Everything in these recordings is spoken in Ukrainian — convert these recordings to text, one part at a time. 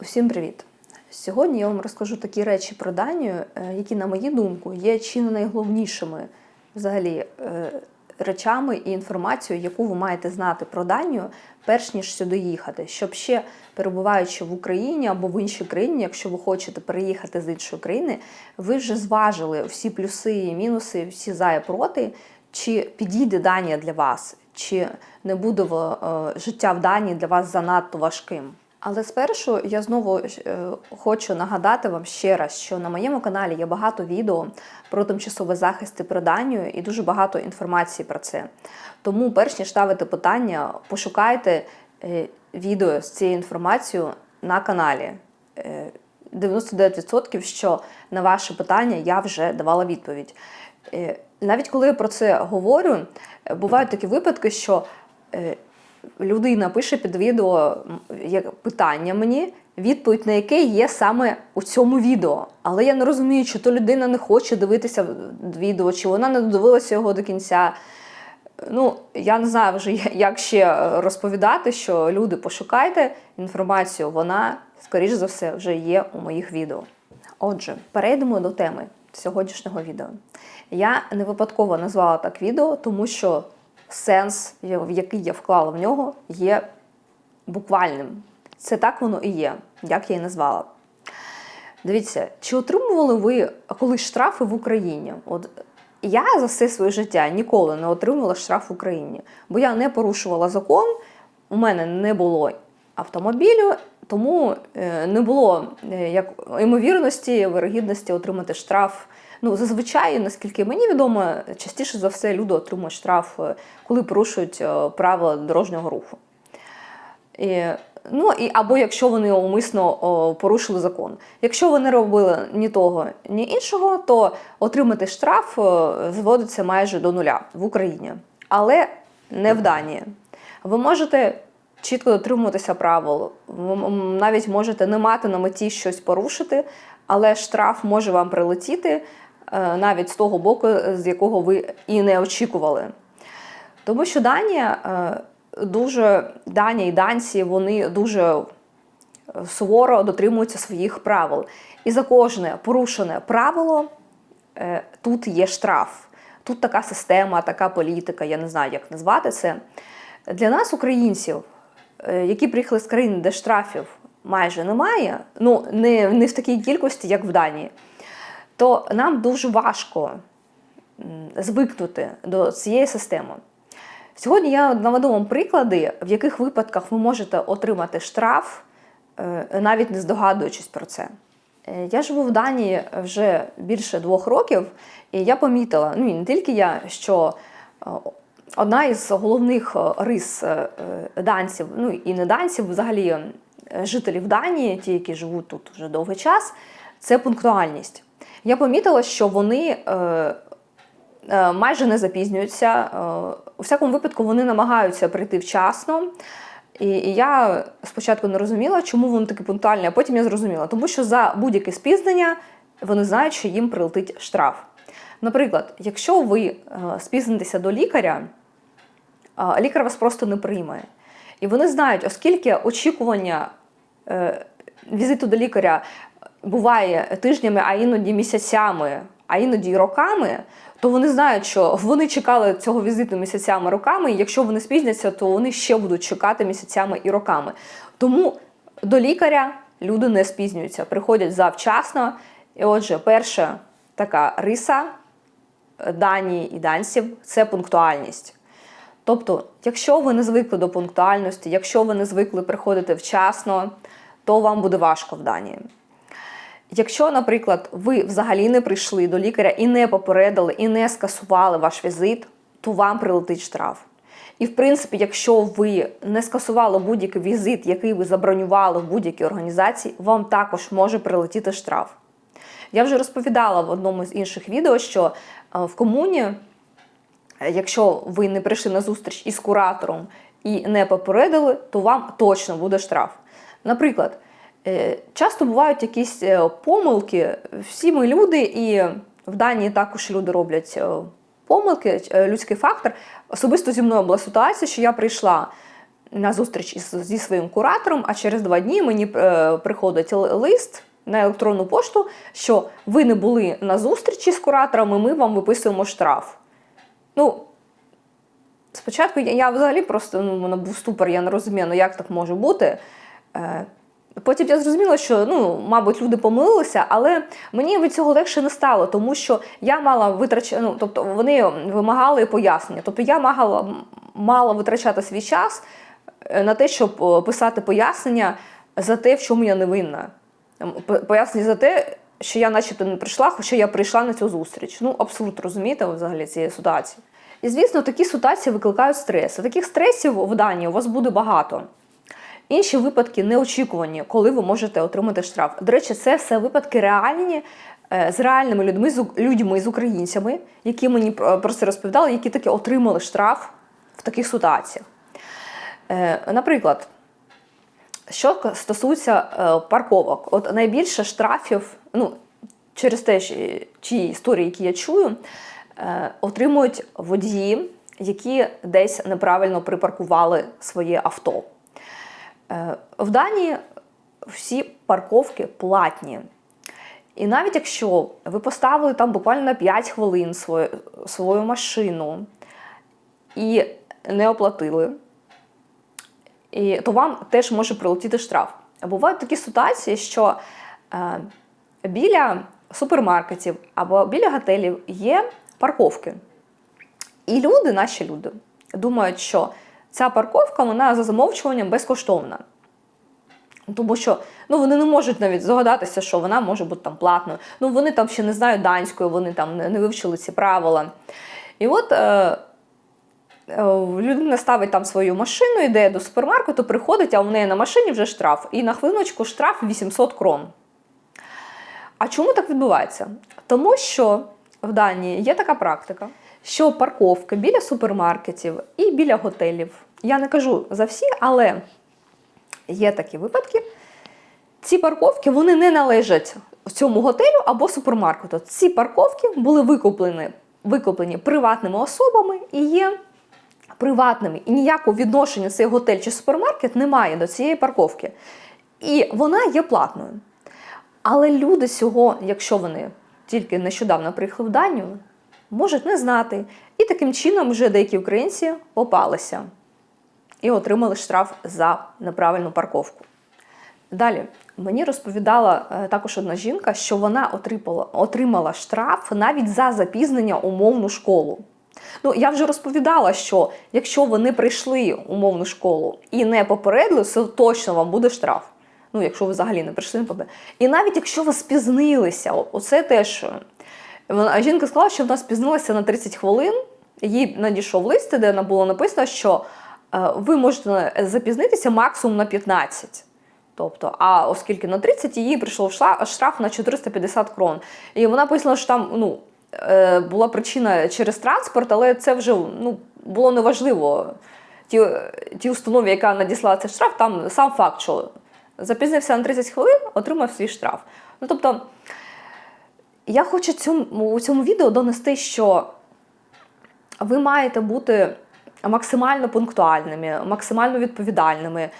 Усім привіт! Сьогодні я вам розкажу такі речі про Данію, е, які, на мою думку, є чи не найголовнішими взагалі е, речами і інформацією, яку ви маєте знати про Данію, перш ніж сюди їхати. Щоб ще перебуваючи в Україні або в іншій країні, якщо ви хочете переїхати з іншої країни, ви вже зважили всі плюси і мінуси, всі за і проти, чи підійде Данія для вас, чи не буде е, життя в Данії для вас занадто важким. Але спершу я знову е, хочу нагадати вам ще раз, що на моєму каналі є багато відео про тимчасовий захист і про Данію і дуже багато інформації про це. Тому, перш ніж ставити питання, пошукайте е, відео з цією інформацією на каналі. Е, 99% що на ваше питання я вже давала відповідь. Е, Навіть коли я про це говорю, е, бувають такі випадки, що е, людина пише під відео питання мені, відповідь на яке є саме у цьому відео. Але я не розумію, чи то людина не хоче дивитися відео, чи вона не додивилася його до кінця. Ну, я не знаю вже, як ще розповідати, що люди пошукайте інформацію, вона, скоріш за все, вже є у моїх відео. Отже, перейдемо до теми сьогоднішнього відео. Я не випадково назвала так відео, тому що сенс, який я вклала в нього, є буквальним. Це так воно і є, як я і назвала. Дивіться, чи отримували ви колись штрафи в Україні? От я за все своє життя ніколи не отримувала штраф в Україні, бо я не порушувала закон, у мене не було автомобілю, тому е, не було е, як ймовірності, вирогідності отримати штраф. Ну, зазвичай, наскільки мені відомо, частіше за все люди отримують штраф, е, коли порушують е, правила дорожнього руху. І, ну, і, або якщо вони умисно о, порушили закон. Якщо вони робили ні того, ні іншого, то отримати штраф о, зводиться майже до нуля в Україні, але не в Данії. Ви можете чітко дотримуватися правил, ви навіть можете не мати на меті щось порушити, але штраф може вам прилетіти е, навіть з того боку, з якого ви і не очікували. Тому що Данія е, дуже Данія і данці вони дуже е, суворо дотримуються своїх правил. І за кожне порушене правило е, тут є штраф. Тут така система, така політика, я не знаю, як назвати це. Для нас, українців, е, які приїхали з країн, де штрафів майже немає, ну не, не в такій кількості, як в Данії, то нам дуже важко звикнути до цієї системи. Сьогодні я наведу вам приклади, в яких випадках ви можете отримати штраф, е, навіть не здогадуючись про це. Е, Я живу в Данії вже більше двох років, і я помітила, ну і не тільки я, що е, одна із головних рис данців, ну і не данців, взагалі жителів Данії, ті, які живуть тут вже довгий час, це пунктуальність. Я помітила, що вони е, е, майже не запізнюються. Е, У всякому випадку вони намагаються прийти вчасно. І, я спочатку не розуміла, чому вони такі пунктуальні, а потім я зрозуміла, тому що за будь-яке спізнення вони знають, що їм прилетить штраф. Наприклад, якщо ви спізнитеся до лікаря, лікар вас просто не прийме. І вони знають, оскільки очікування візиту до лікаря буває тижнями, а іноді місяцями, а іноді й роками, то вони знають, що вони чекали цього візиту місяцями роками, і якщо вони спізняться, то вони ще будуть чекати місяцями і роками. Тому до лікаря люди не спізнюються, приходять завчасно. І отже, перша така риса Данії і данців це пунктуальність. Тобто, якщо ви не звикли до пунктуальності, якщо ви не звикли приходити вчасно, то вам буде важко в Данії. Якщо, наприклад, ви взагалі не прийшли до лікаря і не попередили, і не скасували ваш візит, то вам прилетить штраф. І, в принципі, якщо ви не скасували будь-який візит, який ви забронювали в будь-якій організації, вам також може прилетіти штраф. Я вже розповідала в одному з інших відео, що е, в комуні Е, Якщо ви не прийшли на зустріч із куратором і не попередили, то вам точно буде штраф. Наприклад, часто бувають якісь е, помилки. Всі ми люди, і в Данії також люди роблять е, помилки, е, людський фактор. Особисто зі мною була ситуація, що я прийшла на зустріч зі своїм куратором, а через два дні мені е, приходить лист на електронну пошту, що ви не були на зустрічі з куратором, і ми вам виписуємо штраф. Ну, спочатку я, я взагалі просто ну, мене був ступор, я не розумію, ну як так може бути. Потім я зрозуміла, що ну, мабуть, люди помилилися, але мені від цього легше не стало, тому що я мала витрачати, ну, тобто вони вимагали пояснення. Тобто я мала, мала витрачати свій час е, на те, щоб е, писати пояснення за те, в чому я не винна. Пояснення за те, що я начебто не прийшла, хоча я прийшла на цю зустріч. Ну, абсолютно розумієте взагалі цієї ситуації. І звісно, такі ситуації викликають стрес. Таких стресів в Данії у вас буде багато. Інші випадки неочікувані, коли ви можете отримати штраф. До речі, це все випадки реальні е, з реальними людьми, з людьми, з українцями, які мені про це розповідали, які таки отримали штраф в таких ситуаціях. Е, Наприклад, що стосується е, парковок, от найбільше штрафів, ну, через те, ті історії, які я чую, отримують водії, які десь неправильно припаркували своє авто. Е, В Данії всі парковки платні. І навіть якщо ви поставили там буквально на 5 хвилин свою, свою машину і не оплатили, і, то вам теж може прилетіти штраф. Бувають такі ситуації, що е, біля супермаркетів або біля готелів є парковки. І люди, наші люди, думають, що ця парковка вона за замовчуванням безкоштовна. Тому що ну, вони не можуть навіть здогадатися, що вона може бути там платною. Ну, вони там ще не знають данської, вони там не, вивчили ці правила. І от е, е, людина ставить там свою машину, йде до супермаркету, приходить, а у неї на машині вже штраф. І на хвилиночку штраф 800 крон. А чому так відбувається? Тому що в Данії є така практика, що парковки біля супермаркетів і біля готелів. Я не кажу за всі, але є такі випадки. Ці парковки вони не належать цьому готелю або супермаркету. Ці парковки були викуплені, викуплені приватними особами і є приватними. І ніякого відношення цей готель чи супермаркет не має до цієї парковки. І вона є платною. Але люди цього, якщо вони тільки нещодавно приїхали в Данію, можуть не знати. І таким чином вже деякі українці попалися і отримали штраф за неправильну парковку. Далі мені розповідала е, також одна жінка, що вона отримала, отримала штраф навіть за запізнення у мовну школу. Ну, я вже розповідала, що якщо ви не прийшли у мовну школу і не попередили, то точно вам буде штраф. Ну, якщо ви взагалі не прийшли, не попередили. І навіть якщо ви спізнилися, оце теж. Вона, жінка сказала, що вона спізнилася на 30 хвилин. Їй надійшов лист, де вона було написано, що е, ви можете запізнитися максимум на 15. Тобто, а оскільки на 30 їй прийшов штраф на 450 крон. І вона пояснила, що там ну, е, була причина через транспорт, але це вже ну, було неважливо. Ті, ті установі, яка надіслала цей штраф, там сам факт, що запізнився на 30 хвилин, отримав свій штраф. Ну, тобто, я хочу цьому, у цьому відео донести, що ви маєте бути максимально пунктуальними, максимально відповідальними.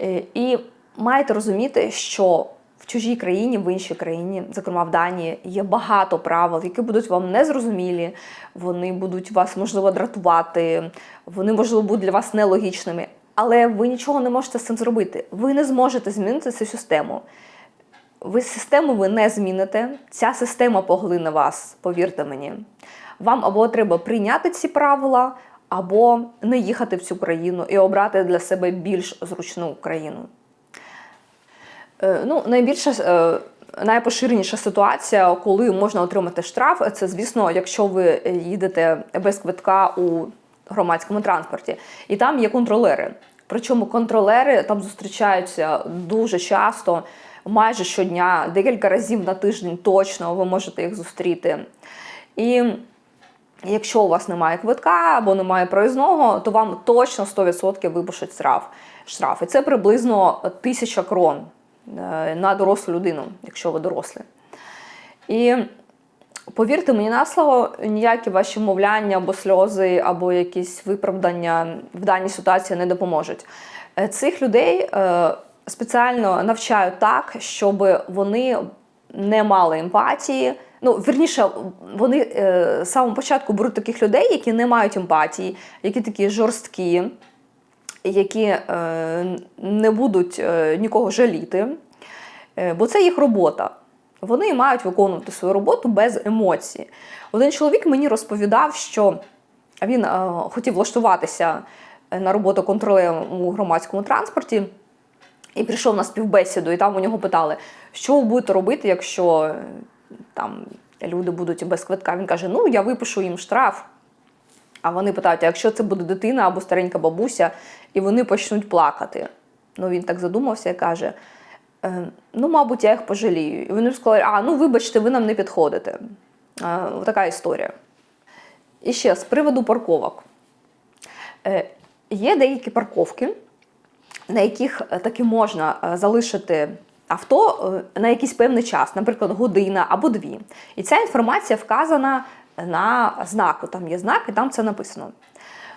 Е, І маєте розуміти, що в чужій країні, в іншій країні, зокрема в Данії, є багато правил, які будуть вам незрозумілі, вони будуть вас, можливо, дратувати, вони, можливо, будуть для вас нелогічними. Але ви нічого не можете з цим зробити. Ви не зможете змінити цю систему. Ви систему ви не зміните. Ця система поглине вас, повірте мені. Вам або треба прийняти ці правила, або не їхати в цю країну і обрати для себе більш зручну країну. Е, Ну, найбільша, е, найпоширеніша ситуація, коли можна отримати штраф, це, звісно, якщо ви їдете без квитка у громадському транспорті, і там є контролери. Причому контролери там зустрічаються дуже часто, майже щодня, декілька разів на тиждень точно ви можете їх зустріти. І Якщо у вас немає квитка або немає проїзного, то вам точно 100% випишуть штраф. штраф. І це приблизно 1000 крон е, на дорослу людину, якщо ви дорослі. І Повірте мені на слово, ніякі ваші мовляння або сльози, або якісь виправдання в даній ситуації не допоможуть. Е, Цих людей е, спеціально навчають так, щоб вони не мали емпатії. Ну, вірніше, вони е, з самого початку беруть таких людей, які не мають емпатії, які такі жорсткі, які е, не будуть е, нікого жаліти, Е, бо це їх робота. Вони мають виконувати свою роботу без емоцій. Один чоловік мені розповідав, що він е, хотів влаштуватися на роботу контролером у громадському транспорті і прийшов на співбесіду, і там у нього питали, що ви будете робити, якщо там люди будуть без квитка. Він каже: Ну, я випишу їм штраф. А вони питають: а якщо це буде дитина або старенька бабуся, і вони почнуть плакати. Ну він так задумався і каже: «Е, ну, мабуть, я їх пожалію. І вони сказали, а ну вибачте, ви нам не підходите. Така історія. І ще з приводу парковок. Е, Є деякі парковки, на яких е, таки можна е, залишити авто е, на якийсь певний час, наприклад, година або дві. І ця інформація вказана на знаку. Там є знак, і там це написано.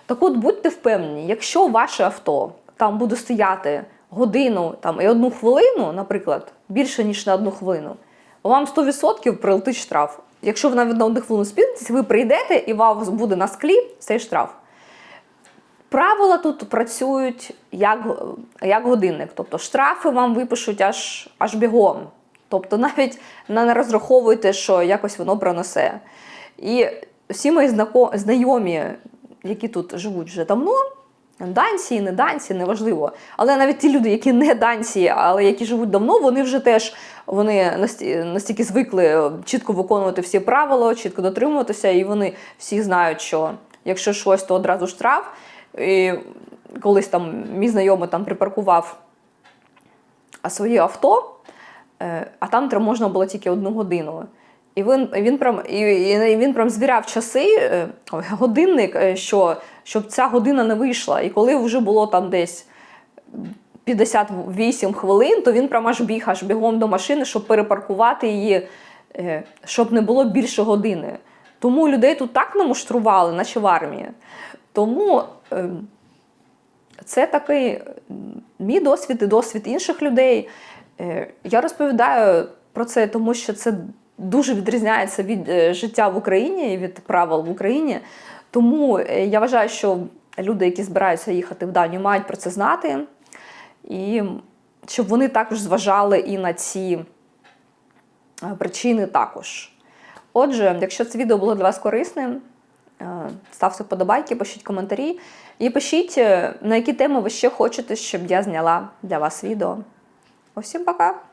Так от будьте впевнені, якщо ваше авто там буде стояти годину там, і одну хвилину, наприклад, більше ніж на одну хвилину, вам 100% прилетить штраф. Якщо ви навіть на одну хвилину спізнитесь, ви прийдете і у вас буде на склі цей штраф. Правила тут працюють як, як годинник, тобто штрафи вам випишуть аж, аж бігом. Тобто навіть не розраховуйте, що якось воно пронесе. І всі мої знайомі, які тут живуть вже давно, данці, не данці, неважливо. Але навіть ті люди, які не данці, але які живуть давно, вони вже теж вони настільки звикли чітко виконувати всі правила, чітко дотримуватися, і вони всі знають, що якщо щось, то одразу штраф. І колись там мій знайомий там припаркував своє авто, е, а там можна було тільки одну годину. І він, він, прям, і, і він прям звіряв часи, е, годинник, е, що, щоб ця година не вийшла. І коли вже було там десь 58 хвилин, то він прям аж біг аж бігом до машини, щоб перепаркувати її, щоб не було більше години. Тому людей тут так намуштрували, наче в армії. Тому е, це такий мій досвід і досвід інших людей. Е, Я розповідаю про це, тому що це дуже відрізняється від е, життя в Україні і від правил в Україні. Тому е, я вважаю, що люди, які збираються їхати в Данію, мають про це знати, і щоб вони також зважали і на ці причини також. Отже, якщо це відео було для вас корисним, ставте вподобайки, пишіть коментарі і пишіть, е, на які теми ви ще хочете, щоб я зняла для вас відео. Усім пока!